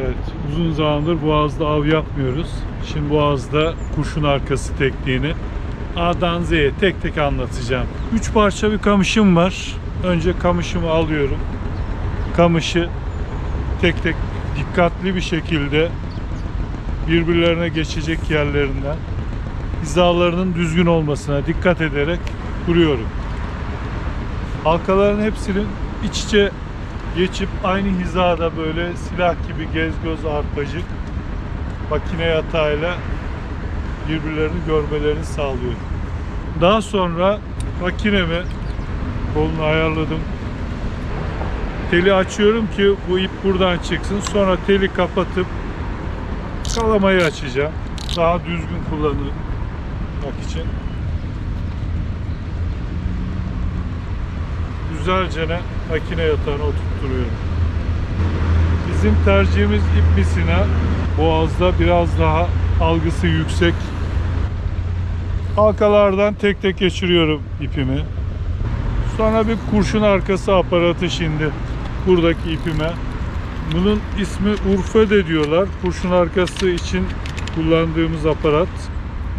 Evet, uzun zamandır Boğaz'da av yapmıyoruz. Şimdi Boğaz'da kurşun arkası tekniğini A'dan Z'ye tek tek anlatacağım. Üç parça bir kamışım var. Önce kamışımı alıyorum. Kamışı tek tek dikkatli bir şekilde birbirlerine geçecek yerlerinden hizalarının düzgün olmasına dikkat ederek vuruyorum. Halkaların hepsinin iç içe geçip aynı hizada böyle silah gibi gez göz arpacık makine yatağıyla birbirlerini görmelerini sağlıyor. Daha sonra makinemi kolunu ayarladım. Teli açıyorum ki bu ip buradan çıksın. Sonra teli kapatıp kalamayı açacağım. Daha düzgün kullanılmak için. Güzelce makine yatağına oturtturuyorum. Bizim tercihimiz ip misina. Boğaz'da biraz daha algısı yüksek. Halkalardan tek tek geçiriyorum ipimi. Sonra bir kurşun arkası aparatı şimdi buradaki ipime. Bunun ismi Urfede diyorlar. Kurşun arkası için kullandığımız aparat.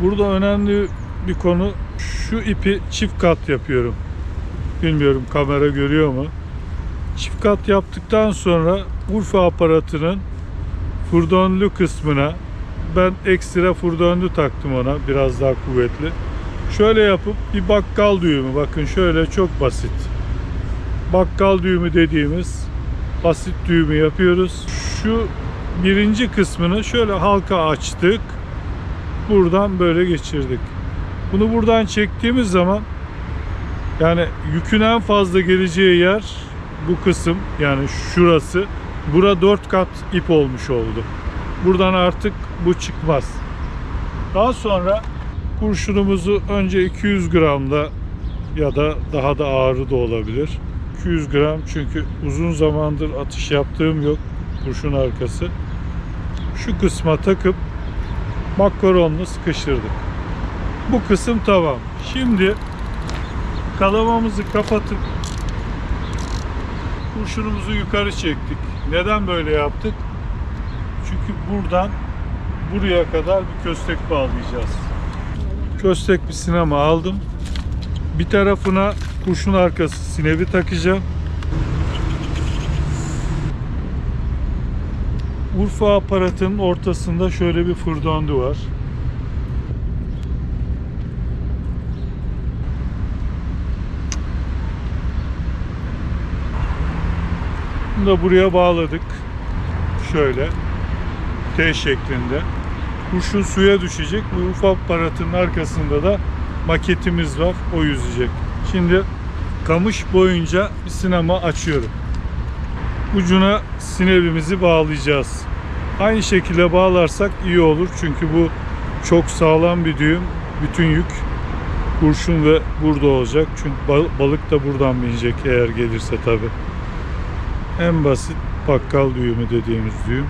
Burada önemli bir konu şu ipi çift kat yapıyorum. Bilmiyorum kamera görüyor mu? Çift kat yaptıktan sonra Urfa aparatının furdönlü kısmına ben ekstra furdönlü taktım ona biraz daha kuvvetli. Şöyle yapıp bir bakkal düğümü bakın şöyle çok basit. Bakkal düğümü dediğimiz basit düğümü yapıyoruz. Şu birinci kısmını şöyle halka açtık. Buradan böyle geçirdik. Bunu buradan çektiğimiz zaman yani yükün en fazla geleceği yer bu kısım yani şurası. Bura 4 kat ip olmuş oldu. Buradan artık bu çıkmaz. Daha sonra kurşunumuzu önce 200 gramda ya da daha da ağırı da olabilir. 200 gram çünkü uzun zamandır atış yaptığım yok kurşun arkası. Şu kısma takıp makaronla sıkıştırdık. Bu kısım tamam. Şimdi kalamamızı kapatıp kurşunumuzu yukarı çektik. Neden böyle yaptık? Çünkü buradan buraya kadar bir köstek bağlayacağız. Köstek bir sinema aldım. Bir tarafına kurşun arkası sinevi takacağım. Urfa aparatının ortasında şöyle bir furdöndü var. Da buraya bağladık. Şöyle. T şeklinde. Kurşun suya düşecek. Bu ufak aparatın arkasında da maketimiz var. O yüzecek. Şimdi kamış boyunca bir sinema açıyorum. Ucuna sinevimizi bağlayacağız. Aynı şekilde bağlarsak iyi olur. Çünkü bu çok sağlam bir düğüm. Bütün yük kurşun ve burada olacak. Çünkü bal- balık da buradan binecek eğer gelirse tabi. En basit bakkal düğümü dediğimiz düğüm.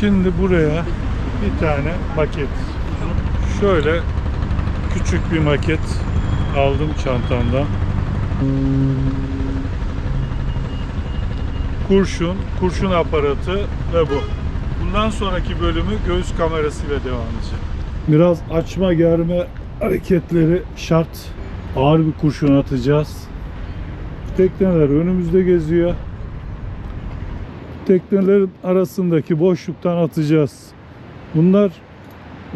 Şimdi buraya bir tane maket. Şöyle küçük bir maket aldım çantamdan. Kurşun, kurşun aparatı ve bu. Bundan sonraki bölümü göğüs kamerasıyla devam edeceğim. Biraz açma germe hareketleri şart. Ağır bir kurşun atacağız. Tekneler önümüzde geziyor. Teknelerin arasındaki boşluktan atacağız. Bunlar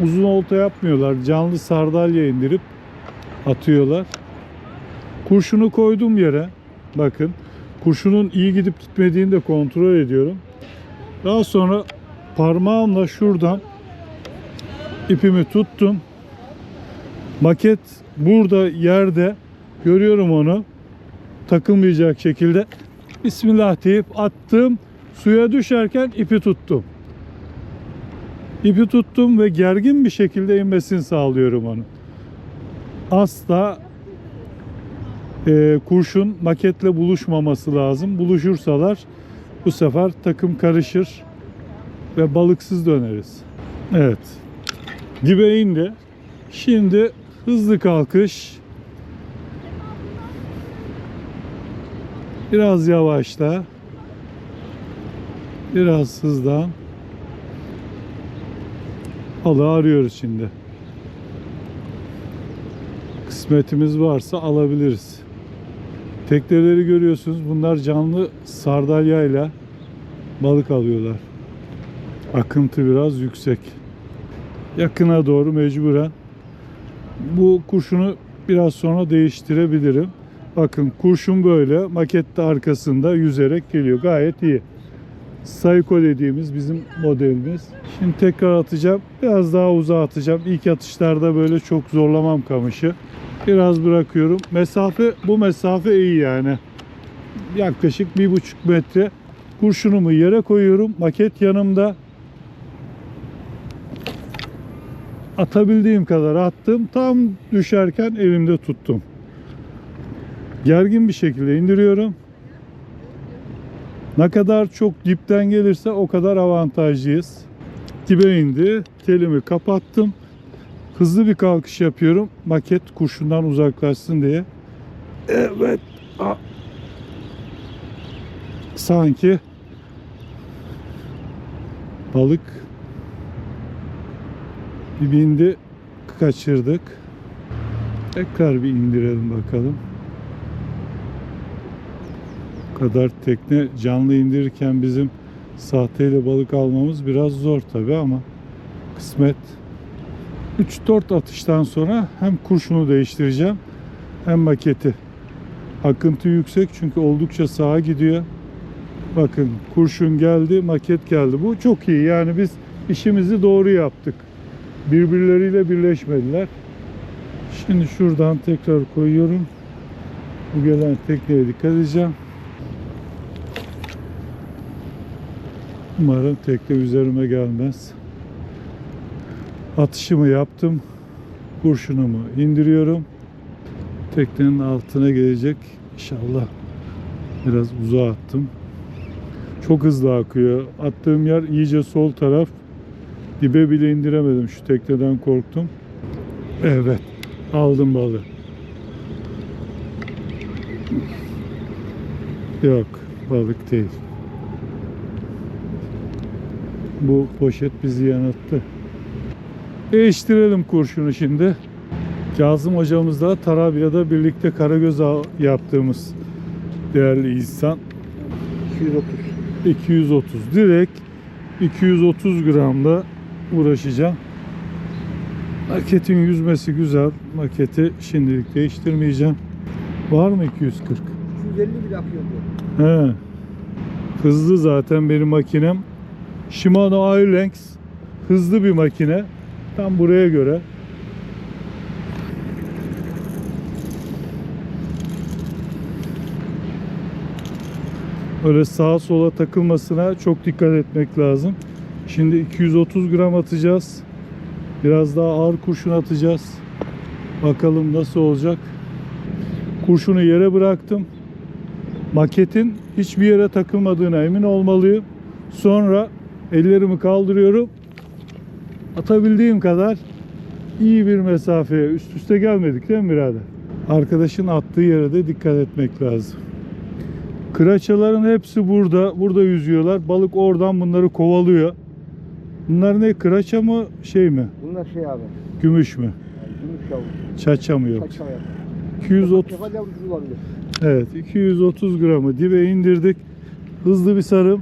uzun olta yapmıyorlar. Canlı sardalya indirip atıyorlar. Kurşunu koydum yere. Bakın. Kurşunun iyi gidip gitmediğini de kontrol ediyorum. Daha sonra parmağımla şuradan ipimi tuttum. Maket burada yerde görüyorum onu. Takılmayacak şekilde Bismillah deyip attım. Suya düşerken ipi tuttum. İpi tuttum ve gergin bir şekilde inmesini sağlıyorum onu. Asla e, kurşun maketle buluşmaması lazım. Buluşursalar bu sefer takım karışır ve balıksız döneriz. Evet. Dibe indi. Şimdi hızlı kalkış. Biraz yavaşla. Biraz hızdan balığı arıyoruz şimdi. Kısmetimiz varsa alabiliriz. Tekneleri görüyorsunuz. Bunlar canlı sardalyayla balık alıyorlar. Akıntı biraz yüksek. Yakına doğru mecburen bu kurşunu biraz sonra değiştirebilirim. Bakın kurşun böyle makette arkasında yüzerek geliyor. Gayet iyi. Sayko dediğimiz bizim modelimiz. Şimdi tekrar atacağım. Biraz daha uzağa atacağım. İlk atışlarda böyle çok zorlamam kamışı. Biraz bırakıyorum. Mesafe bu mesafe iyi yani. Yaklaşık bir buçuk metre. Kurşunumu yere koyuyorum. Maket yanımda. Atabildiğim kadar attım. Tam düşerken elimde tuttum. Gergin bir şekilde indiriyorum. Ne kadar çok dipten gelirse o kadar avantajlıyız. Dibe indi. Telimi kapattım. Hızlı bir kalkış yapıyorum. Maket kurşundan uzaklaşsın diye. Evet. Sanki balık bir bindi kaçırdık. Tekrar bir indirelim bakalım. Kadar tekne canlı indirirken bizim sahteyle balık almamız biraz zor tabi ama kısmet. 3-4 atıştan sonra hem kurşunu değiştireceğim hem maketi. Akıntı yüksek çünkü oldukça sağa gidiyor. Bakın kurşun geldi, maket geldi. Bu çok iyi. Yani biz işimizi doğru yaptık. Birbirleriyle birleşmediler. Şimdi şuradan tekrar koyuyorum. Bu gelen tekneye dikkat edeceğim. Umarım tekne üzerime gelmez. Atışımı yaptım. Kurşunumu indiriyorum. Teknenin altına gelecek. İnşallah biraz uzağa attım. Çok hızlı akıyor. Attığım yer iyice sol taraf. Dibe bile indiremedim. Şu tekneden korktum. Evet. Aldım balığı. Yok. Balık değil. Bu poşet bizi yanılttı. Değiştirelim kurşunu şimdi. Kazım hocamızla Tarabya'da birlikte Karagöz Ağı yaptığımız değerli insan 230. 230 direkt 230 gramla uğraşacağım. Maketin yüzmesi güzel. Maketi şimdilik değiştirmeyeceğim. Var mı 240? 250 bile akıyor bu. He. Hızlı zaten benim makinem. Shimano Ironx hızlı bir makine. Tam buraya göre. Öyle sağa sola takılmasına çok dikkat etmek lazım. Şimdi 230 gram atacağız. Biraz daha ağır kurşun atacağız. Bakalım nasıl olacak. Kurşunu yere bıraktım. Maketin hiçbir yere takılmadığına emin olmalıyım. Sonra ellerimi kaldırıyorum. Atabildiğim kadar iyi bir mesafeye üst üste gelmedik değil mi birader? Arkadaşın attığı yere de dikkat etmek lazım. Kıraçaların hepsi burada. Burada yüzüyorlar. Balık oradan bunları kovalıyor. Bunlar ne? Kıraça mı şey mi? Bunlar şey abi. Gümüş mü? Yani gümüş yavru. Çaça mı yok? Tane yapar? 230 Kefal yavrusu olabilir. Evet 230 gramı dibe indirdik. Hızlı bir sarım.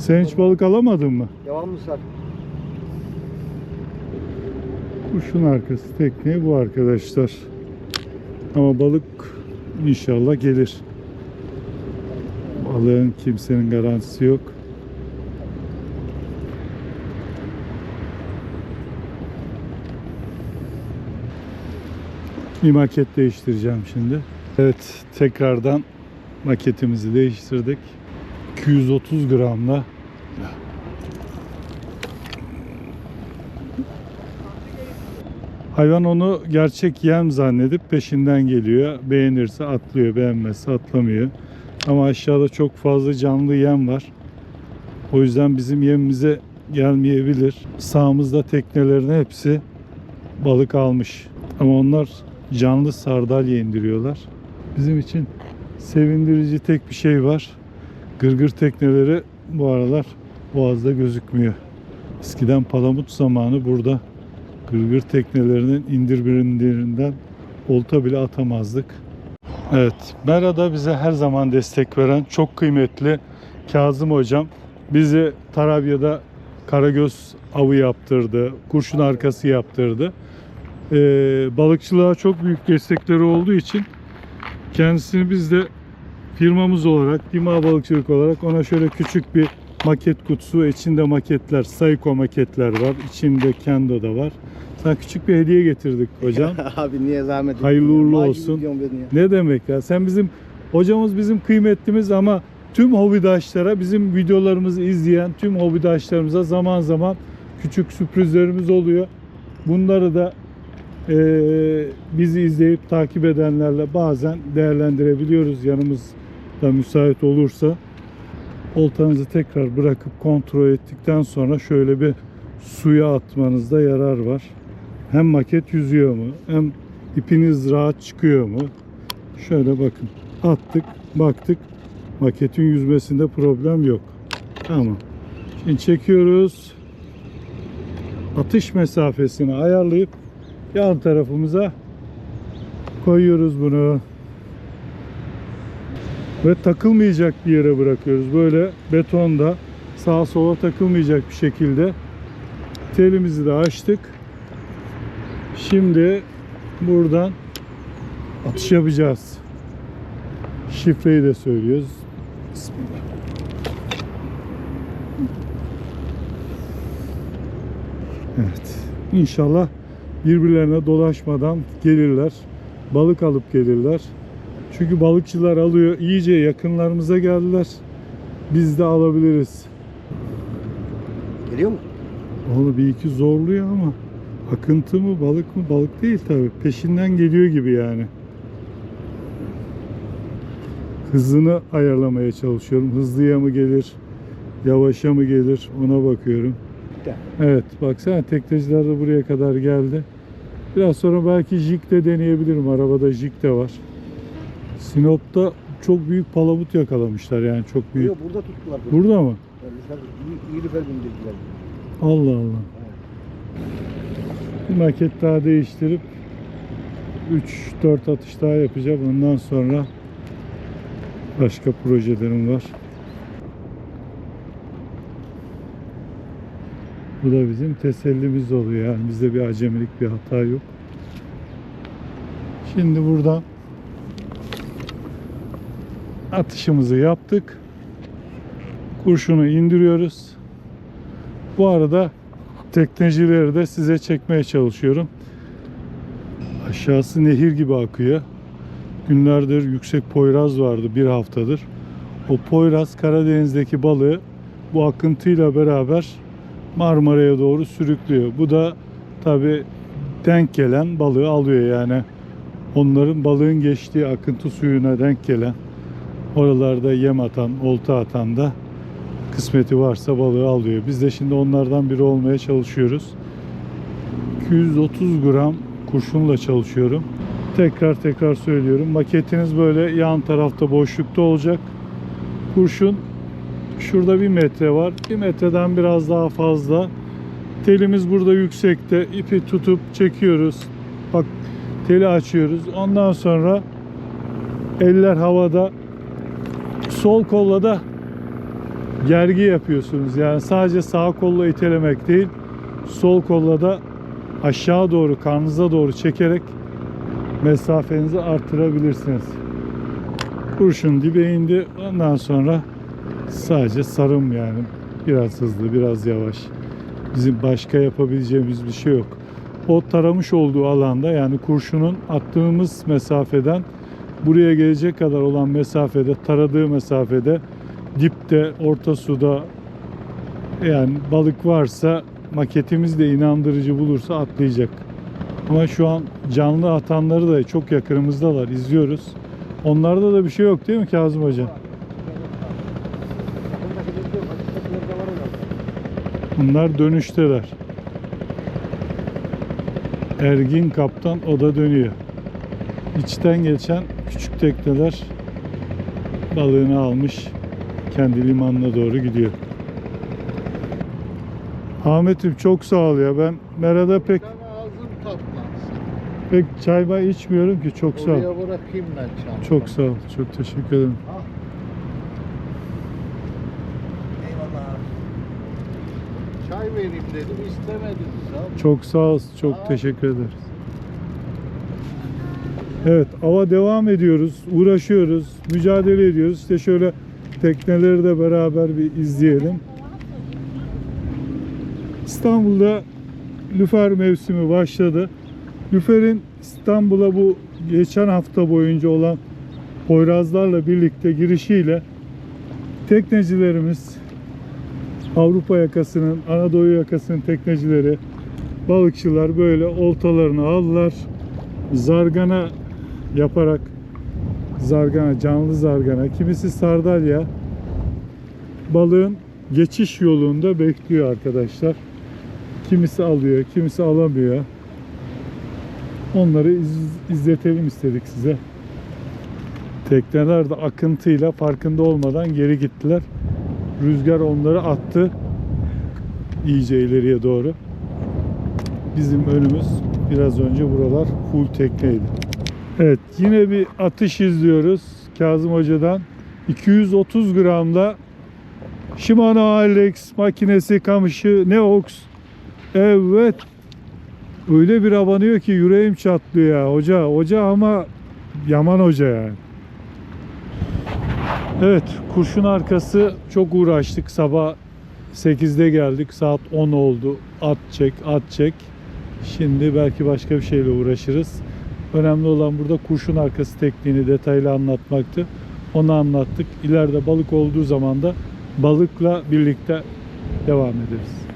Sen hiç balık alamadın mı? Devamlı sar. Kuşun arkası tekne bu arkadaşlar. Ama balık inşallah gelir. Balığın kimsenin garantisi yok. Bir maket değiştireceğim şimdi. Evet tekrardan maketimizi değiştirdik. 230 gramla Hayvan onu gerçek yem zannedip peşinden geliyor. Beğenirse atlıyor, beğenmezse atlamıyor. Ama aşağıda çok fazla canlı yem var. O yüzden bizim yemimize gelmeyebilir. Sağımızda teknelerin hepsi balık almış. Ama onlar canlı sardalya indiriyorlar. Bizim için sevindirici tek bir şey var. Gırgır tekneleri bu aralar Boğaz'da gözükmüyor. Eskiden palamut zamanı burada gırgır teknelerinin indir birinlerinden olta bile atamazdık. Evet, Mera'da bize her zaman destek veren çok kıymetli Kazım hocam bizi Tarabya'da karagöz avı yaptırdı, kurşun arkası yaptırdı. Ee, balıkçılığa çok büyük destekleri olduğu için kendisini biz de firmamız olarak, Dima Balıkçılık olarak ona şöyle küçük bir maket kutusu, içinde maketler, Seiko maketler var, içinde Kendo da var. Sana küçük bir hediye getirdik hocam. Abi niye zahmet ettin Hayırlı uğurlu olsun. Ne demek ya? Sen bizim hocamız bizim kıymetlimiz ama tüm hobidaşlara, bizim videolarımızı izleyen tüm hobidaşlarımıza zaman zaman küçük sürprizlerimiz oluyor. Bunları da eee, bizi izleyip takip edenlerle bazen değerlendirebiliyoruz yanımızda müsait olursa. Oltanızı tekrar bırakıp kontrol ettikten sonra şöyle bir suya atmanızda yarar var. Hem maket yüzüyor mu? Hem ipiniz rahat çıkıyor mu? Şöyle bakın. Attık, baktık. Maketin yüzmesinde problem yok. Tamam. Şimdi çekiyoruz. Atış mesafesini ayarlayıp yan tarafımıza koyuyoruz bunu. Ve takılmayacak bir yere bırakıyoruz. Böyle betonda sağa sola takılmayacak bir şekilde telimizi de açtık. Şimdi buradan atış yapacağız. Şifreyi de söylüyoruz. Bismillah. Evet. İnşallah birbirlerine dolaşmadan gelirler. Balık alıp gelirler. Çünkü balıkçılar alıyor. iyice yakınlarımıza geldiler. Biz de alabiliriz. Geliyor mu? Onu bir iki zorluyor ama akıntı mı balık mı balık değil tabi peşinden geliyor gibi yani. Hızını ayarlamaya çalışıyorum. Hızlıya mı gelir, yavaşa mı gelir ona bakıyorum. Evet baksana tekneciler de buraya kadar geldi. Biraz sonra belki jig de deneyebilirim. Arabada jig de var. Sinop'ta çok büyük palamut yakalamışlar yani çok büyük. Yok burada tuttular. bunu. Burada mı? Yani lüfer bindirdiler. Allah Allah. Bir maket daha değiştirip 3-4 atış daha yapacağım. Ondan sonra başka projelerim var. Bu da bizim tesellimiz oluyor. Yani bizde bir acemilik bir hata yok. Şimdi buradan atışımızı yaptık. Kurşunu indiriyoruz. Bu arada teknecileri de size çekmeye çalışıyorum. Aşağısı nehir gibi akıyor. Günlerdir yüksek poyraz vardı bir haftadır. O poyraz Karadeniz'deki balığı bu akıntıyla beraber Marmara'ya doğru sürüklüyor. Bu da tabi denk gelen balığı alıyor yani. Onların balığın geçtiği akıntı suyuna denk gelen oralarda yem atan, olta atan da kısmeti varsa balığı alıyor. Biz de şimdi onlardan biri olmaya çalışıyoruz. 230 gram kurşunla çalışıyorum. Tekrar tekrar söylüyorum. Maketiniz böyle yan tarafta boşlukta olacak. Kurşun şurada bir metre var. Bir metreden biraz daha fazla. Telimiz burada yüksekte. İpi tutup çekiyoruz. Bak teli açıyoruz. Ondan sonra eller havada. Sol kolla da gergi yapıyorsunuz. Yani sadece sağ kolla itelemek değil, sol kolla da aşağı doğru, karnınıza doğru çekerek mesafenizi artırabilirsiniz. Kurşun dibe indi. Ondan sonra sadece sarım yani. Biraz hızlı, biraz yavaş. Bizim başka yapabileceğimiz bir şey yok. O taramış olduğu alanda yani kurşunun attığımız mesafeden buraya gelecek kadar olan mesafede, taradığı mesafede dipte, orta suda yani balık varsa maketimiz de inandırıcı bulursa atlayacak. Ama şu an canlı atanları da çok yakınımızdalar. izliyoruz. Onlarda da bir şey yok değil mi Kazım Hoca? Bunlar dönüşteler. Ergin kaptan o da dönüyor. İçten geçen küçük tekneler balığını almış. kendi limanına doğru gidiyor. Ahmet'im çok sağ ol ya. Ben Mera'da pek Ben ağzım tatlansın. pek çay bay içmiyorum ki. Çok sağ ol. Oraya bırakayım ben çantamı. Çok sağ ol. Çok teşekkür ederim. Eyvallah. Çay vereyim dedim istemediniz abi. Çok sağ ol. Çok teşekkür ederiz. Evet, ava devam ediyoruz. Uğraşıyoruz. Mücadele ediyoruz. İşte şöyle tekneleri de beraber bir izleyelim. İstanbul'da lüfer mevsimi başladı. Lüfer'in İstanbul'a bu geçen hafta boyunca olan Poyrazlarla birlikte girişiyle teknecilerimiz Avrupa yakasının, Anadolu yakasının teknecileri, balıkçılar böyle oltalarını aldılar. Zargana yaparak zargana, canlı zargana, kimisi sardalya balığın geçiş yolunda bekliyor arkadaşlar. Kimisi alıyor, kimisi alamıyor. Onları iz- izletelim istedik size. Tekneler de akıntıyla farkında olmadan geri gittiler. Rüzgar onları attı iyice ileriye doğru. Bizim önümüz biraz önce buralar full tekneydi. Evet yine bir atış izliyoruz Kazım Hoca'dan. 230 gramda Shimano Alex makinesi kamışı Neox. Evet. Öyle bir abanıyor ki yüreğim çatlıyor ya hoca. Hoca ama Yaman hoca yani. Evet, kurşun arkası çok uğraştık. Sabah 8'de geldik. Saat 10 oldu. At çek, at çek. Şimdi belki başka bir şeyle uğraşırız. Önemli olan burada kurşun arkası tekniğini detaylı anlatmaktı. Onu anlattık. İleride balık olduğu zaman da balıkla birlikte devam ederiz.